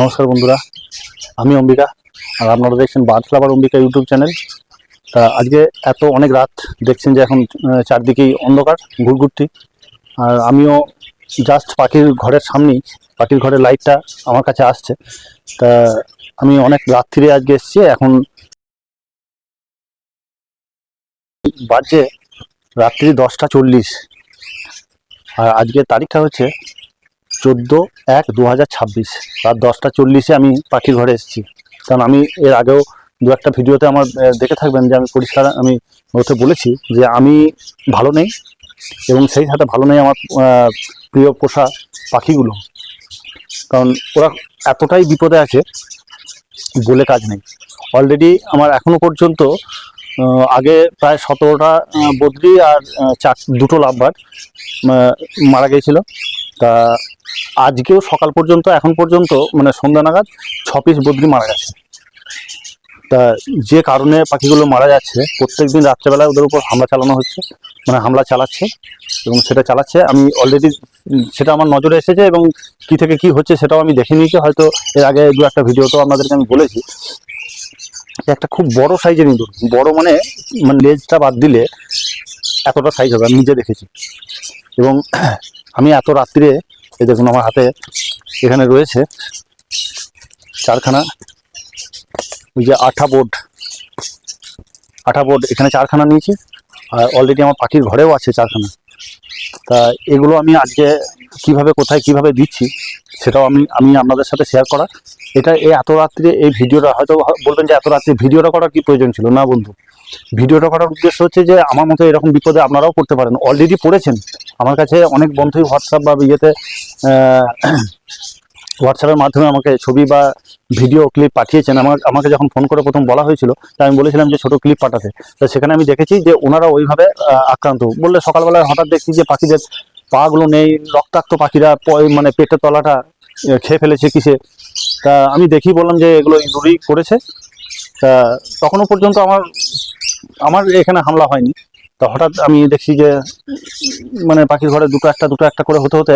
নমস্কার বন্ধুরা, আমি অম্বিকা, আর আপনারা দেখছেন bird flower Ambika YouTube channel. তা আজকে এত অনেক রাত দেখছেন যে এখন চারদিকেই অন্ধকার, ঘুরঘুরটি। আর আমিও জাস্ট পাখির ঘরের সামনেই, পাখির ঘরের লাইটটা আমার কাছে আসছে। তা আমি অনেক রাত্রিরে আজকে এসেছি, এখন বাজে রাত্রি দশটা চল্লিশ। আর আজকের তারিখটা হচ্ছে চোদ্দ এক দু হাজার ছাব্বিশ, রাত দশটা চল্লিশে আমি পাখির ঘরে এসেছি। কারণ আমি এর আগেও দু একটা ভিডিওতে আমার দেখে থাকবেন যে আমি পরিষ্কার আমি ওতে বলেছি যে আমি ভালো নেই এবং সেই সাথে ভালো নেই আমার প্রিয় পোষা পাখিগুলো। কারণ ওরা এতটাই বিপদে আছে বলে কাজ নেই। অলরেডি আমার এখনও পর্যন্ত আগে প্রায় সতেরোটা বদ্রি আর চার, দুটো লাভবার মারা গিয়েছিল। তা আজকেও সকাল পর্যন্ত, এখন পর্যন্ত মানে সন্ধ্যা নাগাদ ছ পিস বদ্রি মারা গেছে। তা যে কারণে পাখিগুলো মারা যাচ্ছে প্রত্যেক দিন রাত্রেবেলায় ওদের উপর হামলা চালানো হচ্ছে মানে হামলা চালাচ্ছে, এবং সেটা চালাচ্ছে। আমি অলরেডি সেটা আমার নজরে এসেছে এবং কি থেকে কি হচ্ছে সেটাও আমি দেখে নিয়েছি হয়তো এর আগে দু একটা ভিডিওতেও আপনাদেরকে আমি বলেছি। একটা খুব বড় সাইজের ইঁদুর, বড় মানে মানে লেজটা বাদ দিলে এতটা সাইজ হবে, আমি নিজে দেখেছি। এবং আমি এত রাত্রিরে এই দেখুন আমার হাতে এখানে রয়েছে চারখানা ওই যে আঠা বোর্ড। আঠা বোর্ড, এখানে চারখানা নিয়েছি আর অলরেডি আমার পাখির ঘরেও আছে চারখানা। তা এগুলো আমি আজকে কীভাবে, কোথায় কীভাবে দিচ্ছি সেটাও আমি আমি আপনাদের সাথে শেয়ার করা। এটা এই এত রাত্রে এই ভিডিওটা হয়তো বলবেন যে এত রাত্রে ভিডিওটা করার কি প্রয়োজন ছিল? না বন্ধু। ভিডিওটা করার উদ্দেশ্য হচ্ছে যে আমার মতো এরকম বিপদে আপনারাও পড়তে পারেন। অলরেডি পড়েছেন। আমার কাছে অনেক বন্ধুই হোয়াটসঅ্যাপ বা ইয়েতে হোয়াটসঅ্যাপের মাধ্যমে আমাকে ছবি বা ভিডিও ক্লিপ পাঠিয়েছেন। আমার, আমাকে যখন ফোন করে প্রথম বলা হয়েছিল, তা আমি বলেছিলাম যে ছোটো ক্লিপ পাঠাতে। তো সেখানে আমি দেখেছি যে ওনারা ওইভাবে আক্রান্ত। বললে সকালবেলায় হঠাৎ দেখছি যে পাখিদের পাগুলো নেই, রক্তাক্ত পাখিরা মানে পেটের তলাটা খেয়ে ফেলেছে কিসে। তা আমি দেখি বললাম যে এগুলো ইঁদুরই করেছে। তা তখনও পর্যন্ত আমার আমার এখানে হামলা হয়নি। তা হঠাৎ আমি দেখছি যে মানে পাখির ঘরে দুটো একটা দুটো একটা করে হতে হতে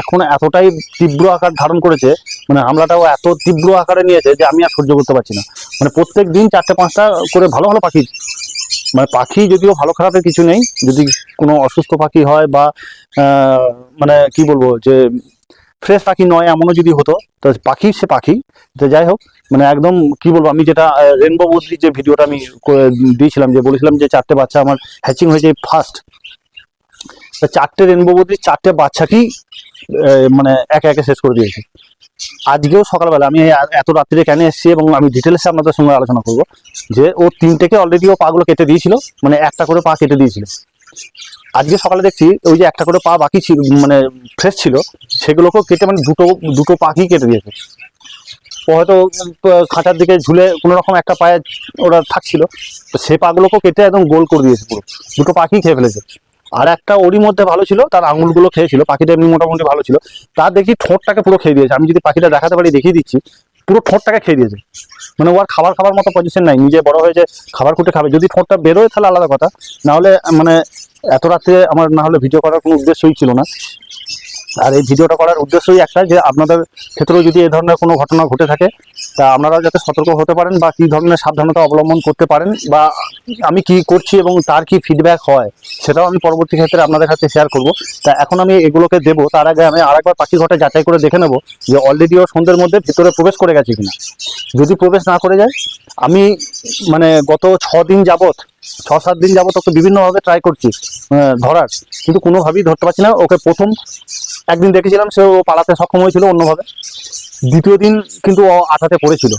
এখন এতটাই তীব্র আকার ধারণ করেছে মানে হামলাটাও এত তীব্র আকারে নিয়েছে যে আমি আর সহ্য করতে পারছি না। মানে প্রত্যেক দিন চারটে, পাঁচটা করে ভালো ভালো পাখি মানে পাখি যদিও ভালো খারাপের কিছু নেই, যদি কোনো অসুস্থ পাখি হয় বা মানে কি বলব যে ফ্রেশ পাখি নয় এমনও যদি হতো, তো পাখি সে পাখি, তো যাই হোক মানে একদম কি বলব, আমি যেটা রেনবো বদ্রির যে ভিডিওটা আমি দিয়েছিলাম, যে বলেছিলাম যে চারটে বাচ্চা আমার হ্যাচিং হয়েছে ফার্স্ট চারটে রেনবো বদ্রির চারটে বাচ্চাকেই মানে একে একে শেষ করে দিয়েছে। আজকেও সকালবেলা আমি এত রাত্রিরে কেন এসেছি এবং আমি ডিটেলসে আপনাদের সঙ্গে আলোচনা করব, যে ও তিনটেকে অলরেডি ও পাগুলো কেটে দিয়েছিল মানে একটা করে পা কেটে দিয়েছিল। আজকে সকালে দেখছি, ওই যে একটা করে পা বাকি ছিল মানে ফ্রেশ ছিল, সেগুলোকেও কেটে মানে দুটো দুটো পাখি কেটে দিয়েছে। ও হয়তো খাঁচার দিকে ঝুলে কোনো রকম একটা পায়ে ওরা থাকছিল, তো সে পাগুলোকেও কেটে একদম গোল করে দিয়েছে পুরো। দুটো পাখি খেয়ে ফেলেছে। আর একটা ওরই মধ্যে ভালো ছিল, তার আঙুলগুলো খেয়েছিল, পাখিটা এমনি মোটামুটি ভালো ছিল। তার দেখি ঠোঁটটাকে পুরো খেয়ে দিয়েছে। আমি যদি পাখিটা দেখাতে পারি, দেখিয়ে দিচ্ছি, পুরো ঠোঁটটাকে খেয়ে দিয়েছে। মানে ও আর খাবার খাবার মতো পজিশন নাই। নিজে বড় হয়েছে খাবার খুঁটে খাবে। যদি ঠোঁটটা বেরোয়, তাহলে আলাদা কথা। নাহলে মানে এত রাত্রে আমার না হলে ভিডিও করার কোনো উদ্দেশ্যই ছিল না। আর এই ভিডিওটা করার উদ্দেশ্যই একটা যে আপনাদের ক্ষেত্রেও যদি এই ধরনের কোনো ঘটনা ঘটে থাকে, তা আপনারাও যাতে সতর্ক হতে পারেন বা কী ধরনের সাবধানতা অবলম্বন করতে পারেন বা আমি কি করছি এবং তার কি ফিডব্যাক হয়, সেটাও আমি পরবর্তী ক্ষেত্রে আপনাদের কাছে শেয়ার করব। তা এখন আমি এগুলোকে দেবো, তার আগে আমি আরেকবার পাখি ঘরটা যাচাই করে দেখে নেব যে অলরেডি ও সন্ধ্যের মধ্যে ভিতরে প্রবেশ করে গেছে কিনা। যদি প্রবেশ না করে যায়, আমি মানে গত ছ দিন যাবত ছ সাত দিন যাবত ওকে বিভিন্নভাবে ট্রাই করছি ধরার। কিন্তু কোনোভাবেই ধরতে পারছি না। ওকে প্রথম একদিন দেখেছিলাম, সে ও পালাতে সক্ষম হয়েছিল অন্যভাবে। দ্বিতীয় দিন কিন্তু ও আটাতে পড়েছিল।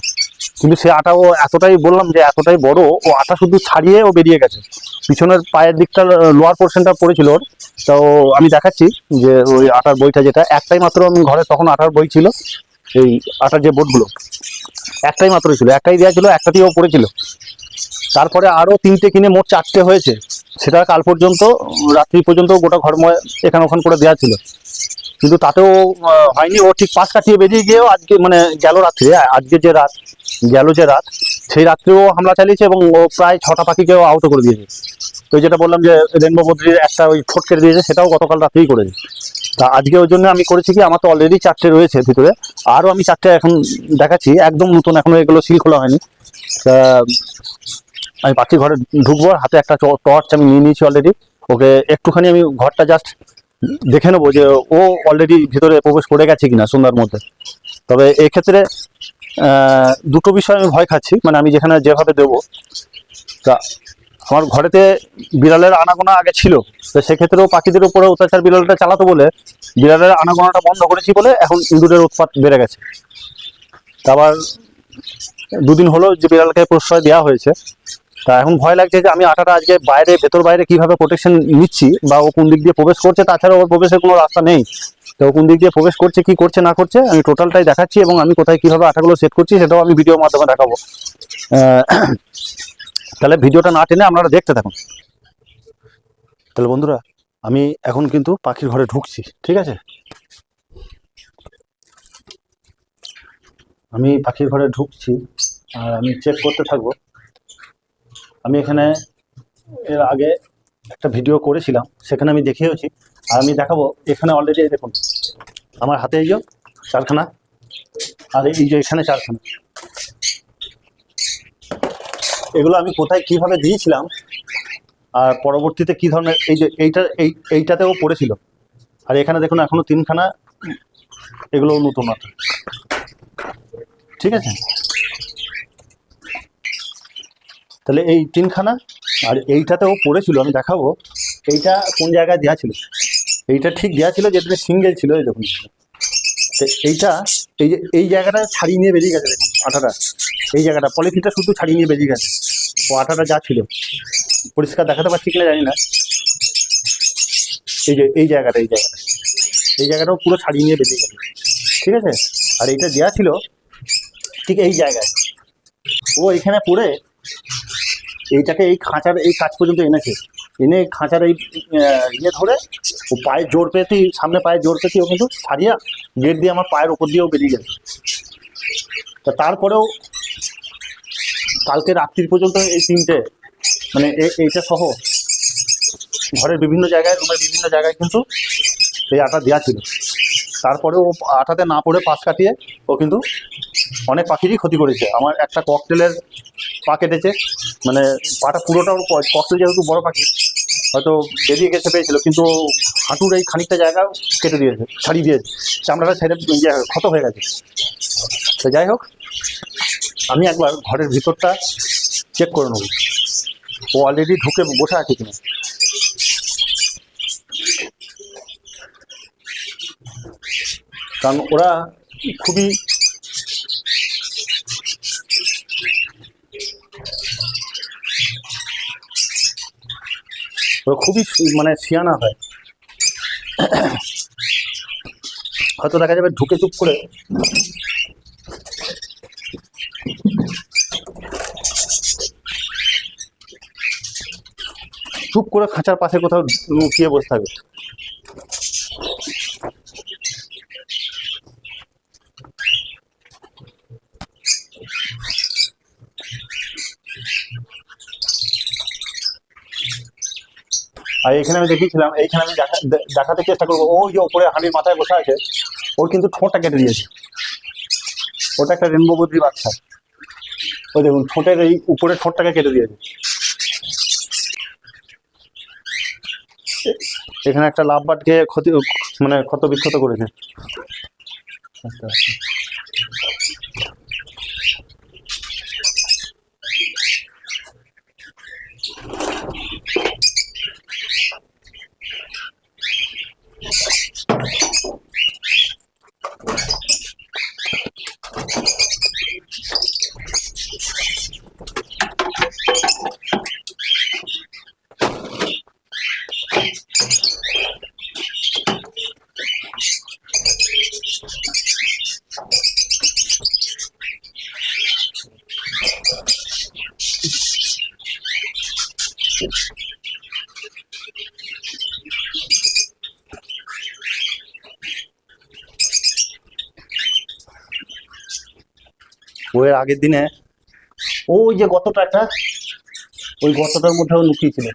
কিন্তু সে আটা ও এতটাই বললাম যে, এতটাই বড়, ও আটা শুধু ছাড়িয়ে ও বেরিয়ে গেছে। পিছনের পায়ের দিকটা লোয়ার পোর্শনটা পড়েছিল ওর। তো আমি দেখাচ্ছি যে ওই আটার বইটা যেটা, একটাই মাত্র আমি ঘরে তখন আটার বই ছিল, এই আটার যে বোর্ডগুলো একটাই মাত্র ছিল। একটাই দেওয়া ছিল, একটাতেই ও পড়েছিল। তারপরে আরও তিনটে কিনে মোট চারটে হয়েছে। সেটা কাল পর্যন্ত, রাত্রি পর্যন্ত গোটা ঘরময় এখানে ওখান করে দেওয়া ছিল। কিন্তু তাতেও হয়নি। ও ঠিক পাশ কাটিয়ে বেরিয়ে গিয়েও আজকে মানে গেল রাত্রে। আজকে যে রাত, গেল যে রাত, সেই রাত্রেও হামলা চালিয়েছে এবং ও প্রায় ছটা পাখিকেও আহত করে দিয়েছে। তো যেটা বললাম যে রেনবো বদ্রির একটা ওই ঠোঁট কেটে দিয়েছে, সেটাও গতকাল রাত্রেই করেছে। তা আজকে ওই জন্য আমি করেছি কি, আমার তো অলরেডি চারটে রয়েছে ভিতরে। আরও আমি চারটে এখন দেখাচ্ছি। একদম নতুন এখনও এগুলো সিল খোলা হয়নি। আমি পাখির ঘরে ঢুকবো, হাতে একটা টর্চ আমি নিয়ে নিয়েছি অলরেডি ওকে, একটুখানি আমি ঘরটা জাস্ট দেখে নেব যে ও অলরেডি ভিতরে প্রবেশ করে গেছে কিনা সন্ধ্যার মধ্যে। তবে এক্ষেত্রে দুটো বিষয় আমি ভয় খাচ্ছি। মানে আমি যেখানে যেভাবে দেবো, তা আমার ঘরেতে বিড়ালের আনাগোনা আগে ছিল। তো সেক্ষেত্রেও পাখিদের উপরে অত্যাচার বিড়ালটা চালাতো বলে বিড়ালের আনাগোনাটা বন্ধ করেছি বলে এখন ইঁদুরের উৎপাত বেড়ে গেছে। আবার দুদিন হলো যে বিড়ালকে প্রশ্রয় দেওয়া হয়েছে। তা এখন ভয় লাগছে যে আমি আটাটা আজকে বাইরে, ভেতর বাইরে কীভাবে প্রোটেকশন নিচ্ছি বা ও কোন দিক দিয়ে প্রবেশ করছে তাছাড়া ওর প্রবেশের কোনো রাস্তা নেই। তো কোন দিক দিয়ে প্রবেশ করছে, কি করছে, না করছে, আমি টোটালটাই দেখাচ্ছি এবং আমি কোথায় কীভাবে আটাগুলো সেট করছি, সেটাও আমি ভিডিওর মাধ্যমে দেখাবো। তাহলে ভিডিওটা না টেনে আপনারা দেখতে থাকুন। তাহলে বন্ধুরা, আমি এখন কিন্তু পাখির ঘরে ঢুকছি, ঠিক আছে? আমি পাখির ঘরে ঢুকছি, আর আমি চেক করতে থাকব। আমি এখানে এর আগে একটা ভিডিও করেছিলাম, সেখানে আমি দেখিয়েছি আর আমি দেখাবো, এখানে অলরেডি দেখুন, আমার হাতে এই যে চারখানা আর এই যে এখানে চারখানা এগুলো আমি কোথায় কীভাবে দিয়েছিলাম, আর পরবর্তীতে কি ধরনের, এই যে এইটা, এই, এইটাতেও পড়েছিল। আর এখানে দেখুন, এখনও তিনখানা এগুলো নতুন ঠিক আছে? তাহলে এই তিনখানা আর এইটাতেও পড়েছিল, আমি দেখাবো। এইটা কোন জায়গায় দেওয়া ছিল? এইটা ঠিক দেওয়া ছিল যেটা সিঙ্গেল ছিল এই দেখুন। এইটা, এই যে, এই জায়গাটা ছাড়িয়ে নিয়ে বেরিয়ে গেছে দেখুন, আঠাটা। এই জায়গাটা, পলিথিনটা শুধু ছাড়িয়ে নিয়ে বেরিয়ে গেছে। ও আঠাটা যা ছিল। পরিষ্কার দেখাতে পারছি কিনা জানি না। এই যে, এই জায়গাটা এই জায়গাটা। এই জায়গাটাও পুরো ছাড়িয়ে নিয়ে বেরিয়ে গেছে। ঠিক আছে? আর এইটা দেওয়া ছিল ঠিক এই জায়গায়। ও এখানে পড়ে এইটাকে এই খাঁচার এই কাজ পর্যন্ত এনেছে। এনে খাঁচার এই ইয়ে ধরে ও পায়ে জোর পেতেই, সামনে পায়ে জোর পেতেই ও কিন্তু ছাড়িয়া গেট দিয়ে আমার পায়ের ওপর দিয়েও বেরিয়ে গেছে। তা তারপরেও কালকে রাত্রির পর্যন্ত এই তিনটে মানে এইটা সহ ঘরের বিভিন্ন জায়গায়, রুমের বিভিন্ন জায়গায় কিন্তু এই আটা দেওয়া ছিল। তারপরে ও আটাতে না পড়ে পাশ কাটিয়ে ও কিন্তু অনেক পাখিরই ক্ষতি করেছে। আমার একটা ককটেলের পা কেটেছে। মানে পাটা পুরোটাও কষ্ট যেহেতু বড় পাখি, হয়তো বেরিয়ে গেছে পেয়েছিল, কিন্তু হাঁটুর এই খানিকটা জায়গা কেটে দিয়েছে, ছাড়িয়ে দিয়েছে। চামড়াটা ছেড়ে ইয়ে ক্ষত হয়ে গেছে। তো যাই হোক, আমি একবার ঘরের ভিতরটা চেক করে নেব। ও অলরেডি ঢুকে বসে আছে কিনা। কারণ ওরা খুবই খুবই মানে সিয়ানা হয়। হয়তো দেখা যাবে ঢুকে চুপ করে। চুপ করে খাঁচার পাশে কোথাও লুকিয়ে বসে থাকবে। আর এখানে আমি দেখিয়েছিলাম, এইখানে আমি দেখা- দেখাতে চেষ্টা করব। ওই যে ওপরে হাঁড়ির মাথায় বসে আছে, ওর কিন্তু ঠোঁটটা কেটে দিয়েছে। ওটা একটা রেনবো বদ্রি বাচ্চা। ওই দেখুন, ঠোঁটের এই উপরে ঠোঁটটাকে কেটে দিয়েছে। এখানে একটা লাভ বাটকে ক্ষতি মানে ক্ষত বিক্ষত করেছে। আস্তে আস্তে। আগের দিনে। ওই যে গতটা একটা, ওই গতটার মধ্যেও লুকিয়েছিল।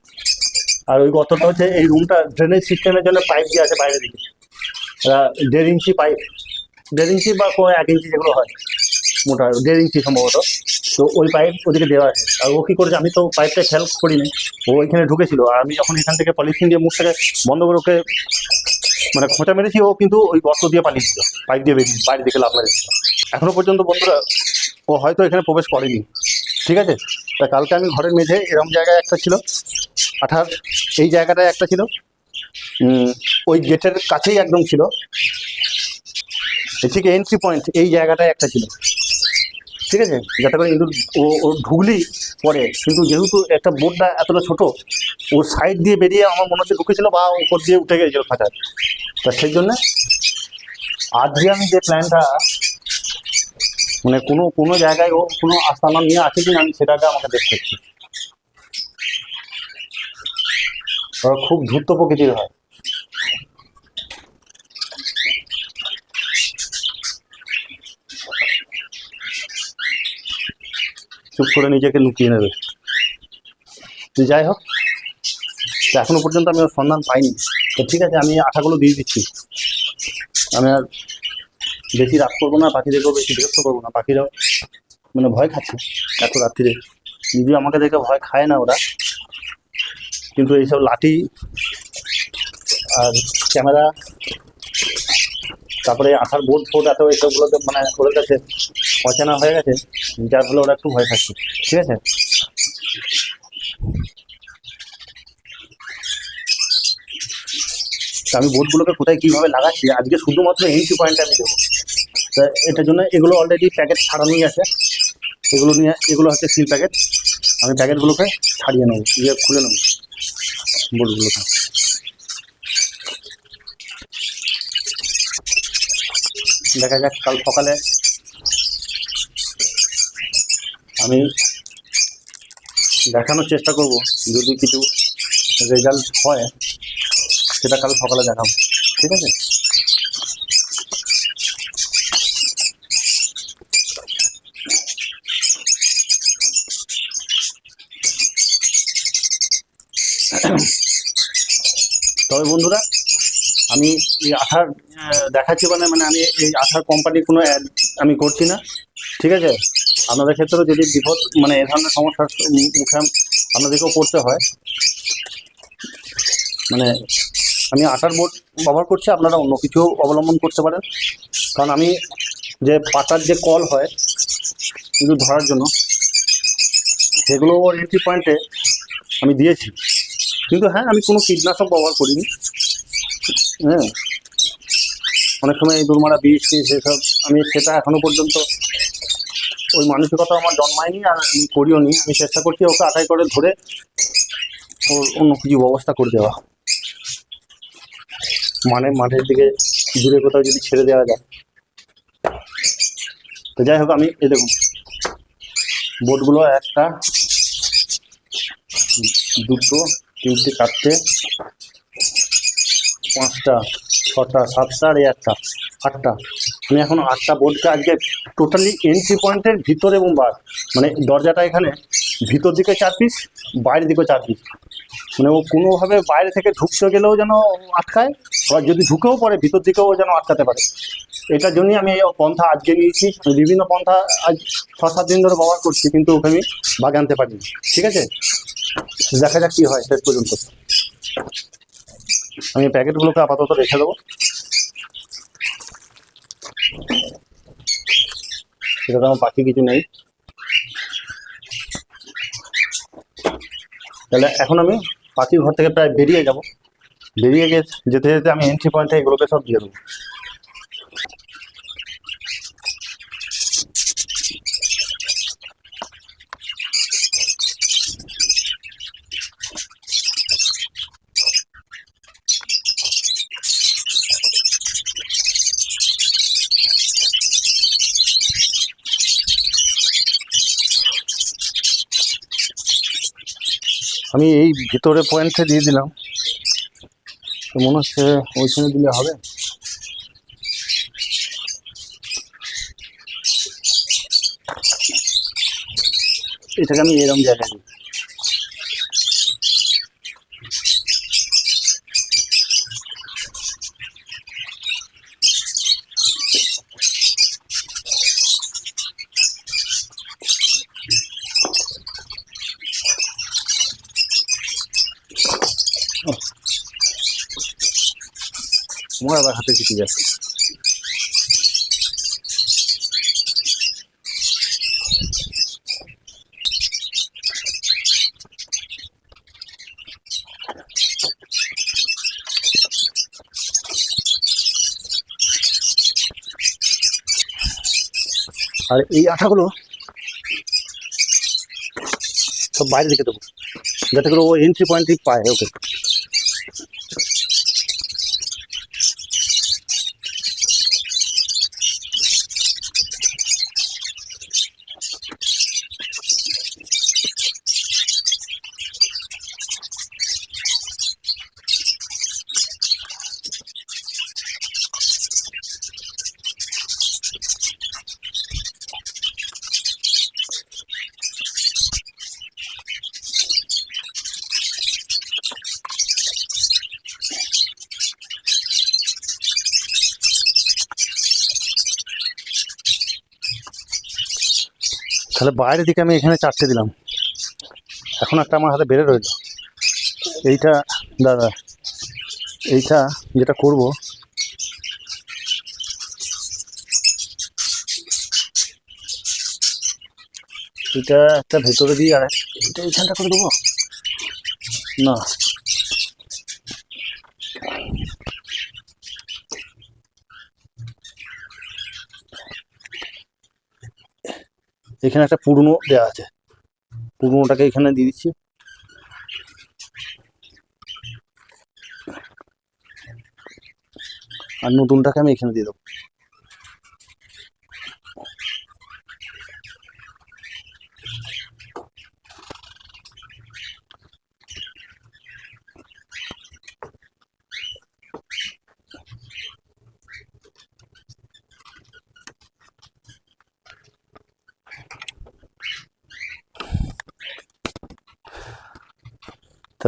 আর ওই গতটা হচ্ছে এই রুমটা ড্রেনেজ সিস্টেমের জন্য পাইপ দিয়ে আছে বাইরে দিকে। দেড় ইঞ্চি পাইপ দেড় ইঞ্চি বা কোনো এক ইঞ্চি যেগুলো হয়, মোটা দেড় ইঞ্চি সম্ভবত। তো ওই পাইপ ওদিকে দেওয়া আছে। আর ও কী করেছে, আমি তো পাইপটা খেয়াল করিনি। ও ওইখানে ঢুকেছিল। আর আমি যখন এখান থেকে পলিথিন দিয়ে মুখটাকে বন্ধ করে ওকে মানে খোঁচা মেরেছি, ও কিন্তু ওই গর্ত দিয়ে পালিয়েছিল পাইপ দিয়ে বেরিয়ে বাইরে দিকে লাভ মেরেছিল। এখনও পর্যন্ত বন্ধুরা ও হয়তো এখানে প্রবেশ করেনি। ঠিক আছে? তা কালকে আমি ঘরের মেঝে এরকম জায়গায় একটা ছিল। আঠার, এই জায়গাটায় একটা ছিল। ওই গেটের কাছেই একদম ছিল। ঠিক এন্ট্রি পয়েন্ট এই জায়গাটায় একটা ছিল। ঠিক আছে? যাতে করে ইঁদুর, ও ও ঢুকলি পরে। কিন্তু যেহেতু একটা বোর্ডটা এতটা ছোট, ও সাইড দিয়ে বেরিয়ে আমার মনে হচ্ছে ঢুকেছিল বা উপর দিয়ে উঠে গেছিল খাঁচার তা সেই জন্য আজকে আমি যে প্ল্যানটা মানে কোনো কোনো জায়গায় ও কোনো আস্তানা নিয়ে আছে কিনা আমি সেটাকে আমাকে দেখতে হচ্ছে। খুব ধূর্ত প্রকৃতির হয়। চুপ করে নিজেকে লুকিয়ে নেবে। যাই হোক এখনও পর্যন্ত আমি ওর সন্ধান পাইনি। তো ঠিক আছে, আমি আঠাগুলো দিয়ে দিচ্ছি। আমি আর বেশি রাত করব না, পাখিদেরকেও বেশি বিরক্ত করব না। পাখিরাও মানে ভয় খাচ্ছে এত রাত্রিরে। যদিও আমাকে দেখে ভয় খায় না ওরা। কিন্তু এইসব লাঠি আর ক্যামেরা, তারপরে আঠার বোর্ড, ফোর্ড এত এইসবগুলোতে মানে ওদের কাছে অচেনা হয়ে গেছে, যার ফলে ওরা একটু ভয় খাচ্ছে। ঠিক আছে? আমি বোর্ডগুলোকে কোথায় কীভাবে লাগাচ্ছি? আজকে শুধুমাত্র এন্ট্রি পয়েন্ট আমি দেবো। তা এটার জন্য এগুলো অলরেডি প্যাকেট ছাড়ানোই আছে। এগুলো নিয়ে, এগুলো হচ্ছে সিল প্যাকেট আমি প্যাকেটগুলোকে ছাড়িয়ে নেব ইয়ে খুলে নেব। বোর্ডগুলোকে। দেখা যাক কাল সকালে আমি দেখানোর চেষ্টা করব, যদি কিছু রেজাল্ট হয়, সেটা কাল সকালে দেখাবো। ঠিক আছে? তবে বন্ধুরা, আমি এই আঠার দেখাচ্ছি মানে মানে আমি এই আঠার কোম্পানির কোনো অ্যাড আমি করছি না, ঠিক আছে? আপনাদের ক্ষেত্রেও যদি বিপদ মানে এ ধরনের সমস্যার মুখে আপনাদেরকেও পড়তে হয় মানে আমি আটার বোর্ড ব্যবহার করছি, আপনারা অন্য কিছু অবলম্বন করতে পারেন। কারণ আমি যে পাতার যে কল হয় কিন্তু ধরার জন্য সেগুলো এন্ট্রি পয়েন্টে আমি দিয়েছি। কিন্তু হ্যাঁ আমি কোনো কীটনাশক ব্যবহার করিনি। হ্যাঁ। অনেক সময় এই দুর্মারা বিষ, টিষ এসব, আমি সেটা এখনও পর্যন্ত ওই মানসিকতা আমার জন্মায়নি আর আমি করিও নি আমি চেষ্টা করছি ওকে আটাই করে ধরে ওর অন্য কিছু ব্যবস্থা করে দেওয়া। মানে মাঠের দিকে, দূরে কোথাও যদি ছেড়ে দেওয়া যায়। তো যাই হোক, আমি এই দেখুন, বোটগুলো একটা, দুটো তিনটে চারটে পাঁচটা, ছটা, সাতটা আর একটা আটটা। আমি এখন আটটা বোর্ডকে আজকে টোটালি এন্ট্রি পয়েন্টের ভিতর এবং বার মানে দরজাটা এখানে ভিতর দিকে চার পিস বাইরের দিকে চার পিস মানে ও কোনোভাবে বাইরে থেকে ঢুকতে গেলেও যেন আটকায়, আবার যদি ঢুকেও পড়ে, ভিতর দিকেও যেন আটকাতে পারে। এটার জন্যই আমি এই পন্থা আজকে নিয়েছি। বিভিন্ন পন্থা আজ ছ, সাত দিন ধরে ব্যবহার করছি, কিন্তু ওকে আমি বাগে আনতে পারিনি। ঠিক আছে? দেখা যাক কি হয় শেষ পর্যন্ত। আমি প্যাকেটগুলোকে আপাতত রেখে দেবো। সেটা তো আমার বাকি কিছু নেই। তাহলে এখন আমি পাখির ঘর থেকে প্রায় বেরিয়ে যাব। বেরিয়ে যেতে যেতে আমি এন্ট্রি পয়েন্টে এগুলোকে সব দিয়ে দেবো আমি এই ভিতরে পয়েন্টে দিয়ে দিলাম। তো মনে হচ্ছে ওইখানে দিলে হবে। এটাকে আমি এরকম জায়গায় দিই। তোমার আবার হাতে কিছু যাচ্ছে আর এই আঠাগুলো সব বাইরে দিকে দেবো। যাতে করে ও এন্ট্রি পয়েন্টই পায় ওকে তাহলে বাইরের দিকে আমি এখানে চারটে দিলাম। এখন একটা আমার হাতে বেড়ে রইল। এইটা, দাদা, এইটা যেটা করব। এটা একটা ভেতরে দিয়ে আর এটা এইখানটা করে দেবো? না। এখানে একটা পুরনো দেওয়া আছে। পুরনোটাকে এখানে দিয়ে দিচ্ছি। আর নতুনটাকে আমি এখানে দিয়ে দেবো।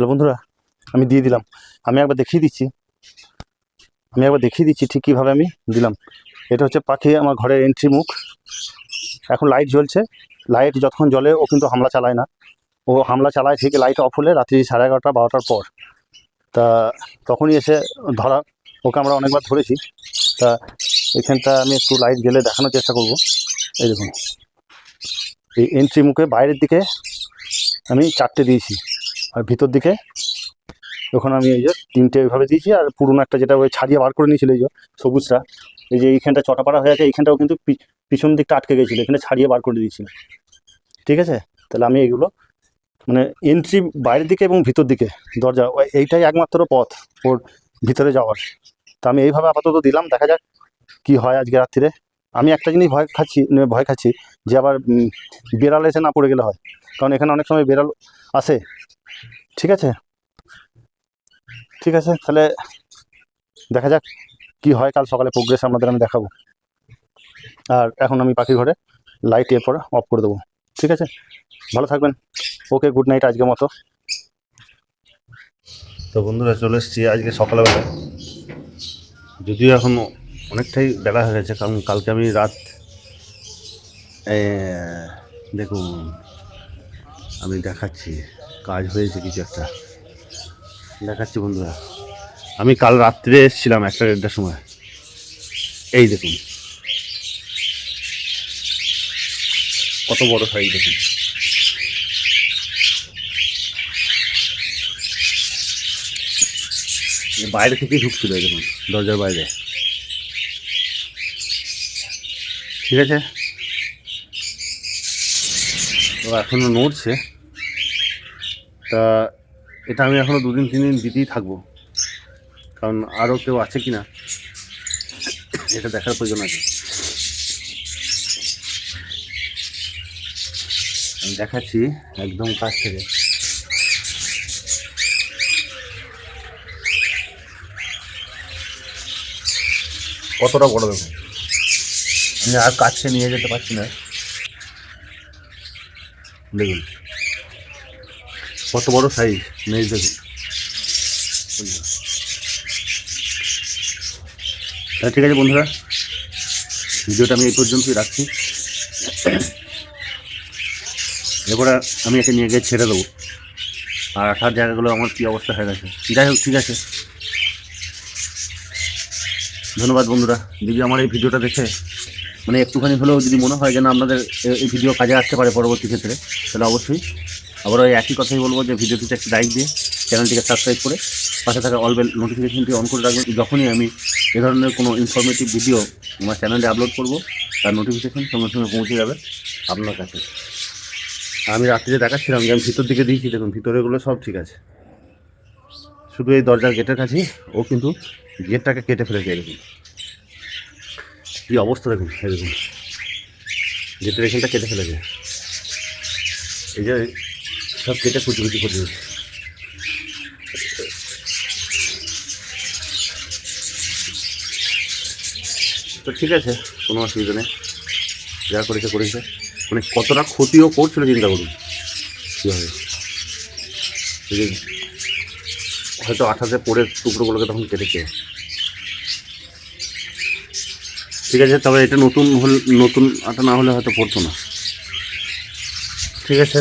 তাহলে বন্ধুরা, আমি দিয়ে দিলাম। আমি একবার দেখিয়ে দিচ্ছি। আমি একবার দেখিয়ে দিচ্ছি ঠিক কীভাবে আমি দিলাম। এটা হচ্ছে পাখি, আমার ঘরের এন্ট্রি মুখ। এখন লাইট জ্বলছে। লাইট যতক্ষণ জ্বলে, ও কিন্তু হামলা চালায় না। ও হামলা চালায় ঠিক লাইট অফ হলে রাত্রি সাড়ে এগারোটা, বারোটার পর। তা তখনই এসে ধরা, ওকে আমরা অনেকবার ধরেছি। তা এখানটা আমি একটু লাইট গেলে দেখানোর চেষ্টা করব। এই দেখুন। এই এন্ট্রি মুখে বাইরের দিকে আমি চারটে দিয়েছি। আর ভিতর দিকে ওখানে আমি এই যে তিনটে ওইভাবে দিয়েছি, আর পুরোনো একটা যেটা ওই ছাড়িয়ে বার করে নিয়েছিল এই যে সবুজটা, এই যে এইখানটা চটাপাড়া হয়ে আছে, এইখানটাও কিন্তু পিছন দিকটা আটকে গেছিল, এখানে ছাড়িয়ে বার করে দিয়েছিল ঠিক আছে? তাহলে আমি এগুলো মানে এন্ট্রি বাইরের দিকে এবং ভিতর দিকে, দরজা এইটাই একমাত্র পথ ওর ভিতরে যাওয়ার। তা আমি এইভাবে আপাতত দিলাম, দেখা যাক কি হয় আজকে রাত্রিরে আমি একটা জিনিস ভয় খাচ্ছি মানে ভয় খাচ্ছি যে আবার বেড়াল এসে না পড়ে গেলে হয়। কারণ এখানে অনেক সময় বেড়াল আসে ঠিক আছে? ঠিক আছে, তাহলে দেখা যাক কি হয়। কাল সকালে প্রোগ্রেস আপনাদের আমি দেখাবো। আর এখন আমি পাখি ঘরে লাইট এরপর অফ করে দেবো। ঠিক আছে? ভালো থাকবেন। ওকে গুড নাইট আজকের মতো। তো বন্ধুরা, চলে এসেছি আজকে সকালবেলা। যদিও এখন অনেকটাই বেলা হয়ে গেছে, কারণ কালকে আমি রাত দেখুন, আমি দেখাচ্ছি। কাজ হয়েছে কিছু একটা। দেখাচ্ছি বন্ধুরা। আমি কাল রাত্রে এসেছিলাম একটা দেড়টার সময়। এই দেখুন। কত বড় সাইজ দেখুন। বাইরে থেকেই ঢুকছিল দেখুন, দরজার বাইরে। ঠিক আছে? তো এখনও নড়ছে। তা এটা আমি এখনও দুদিন তিন দিন দিতেই থাকব। কারণ আরও কেউ আছে কি না এটা দেখার প্রয়োজন আছে। আমি দেখাচ্ছি একদম কাছ থেকে। কতটা বড় দেখুন আমি আর কাছে নিয়ে যেতে পারছি না। দেখুন কত বড় সাইজ নেই দেখুন তাহলে ঠিক আছে বন্ধুরা, ভিডিওটা আমি এই পর্যন্তই রাখছি। এরপরে আমি একে নিয়ে গিয়ে ছেড়ে দেবো। আর আঠার জায়গাগুলো আমার কী অবস্থা হয়ে গেছে। যাই হোক, ঠিক আছে। ধন্যবাদ বন্ধুরা, যদি আমার এই ভিডিওটা দেখে মানে একটুখানি হলেও যদি মনে হয় যেন আপনাদের এই ভিডিও কাজে আসতে পারে পরবর্তী ক্ষেত্রে, তাহলে অবশ্যই আবার ওই একই কথাই বলব যে ভিডিওটিতে একটি লাইক দিয়ে চ্যানেলটিকে সাবস্ক্রাইব করে পাশে থাকা অল বেল নোটিফিকেশনটি অন করে রাখবেন। যখনই আমি এ ধরনের কোনো ইনফরমেটিভ ভিডিও আমার চ্যানেলে আপলোড করব, তার নোটিফিকেশন সঙ্গে সঙ্গে পৌঁছে যাবে আপনার কাছে। আমি রাত্রিতে দেখাচ্ছিলাম যে আমি ভিতর দিকে দিয়েছি, দেখুন, ভিতরেগুলো সব ঠিক আছে। শুধু এই দরজার গেটের কাছে ও কিন্তু গেটটাকে কেটে ফেলেছে এরকম। কী অবস্থা দেখুন দেখুন। গেটের এখানটা কেটে ফেলেছে। এই যে সব কেটে কুচি কুচি করে দিয়েছে তো ঠিক আছে কোনো অসুবিধা নেই। যা করেছে করেছে। মানে কতটা ক্ষতিও করছিল চিন্তা করুন। কীভাবে? হয়তো আঠাতে পড়ে টুকরোগুলোকে তখন কেটেছে। ঠিক আছে তবে এটা নতুন হল নতুন আটা না হলে হয়তো পড়তো না। ঠিক আছে।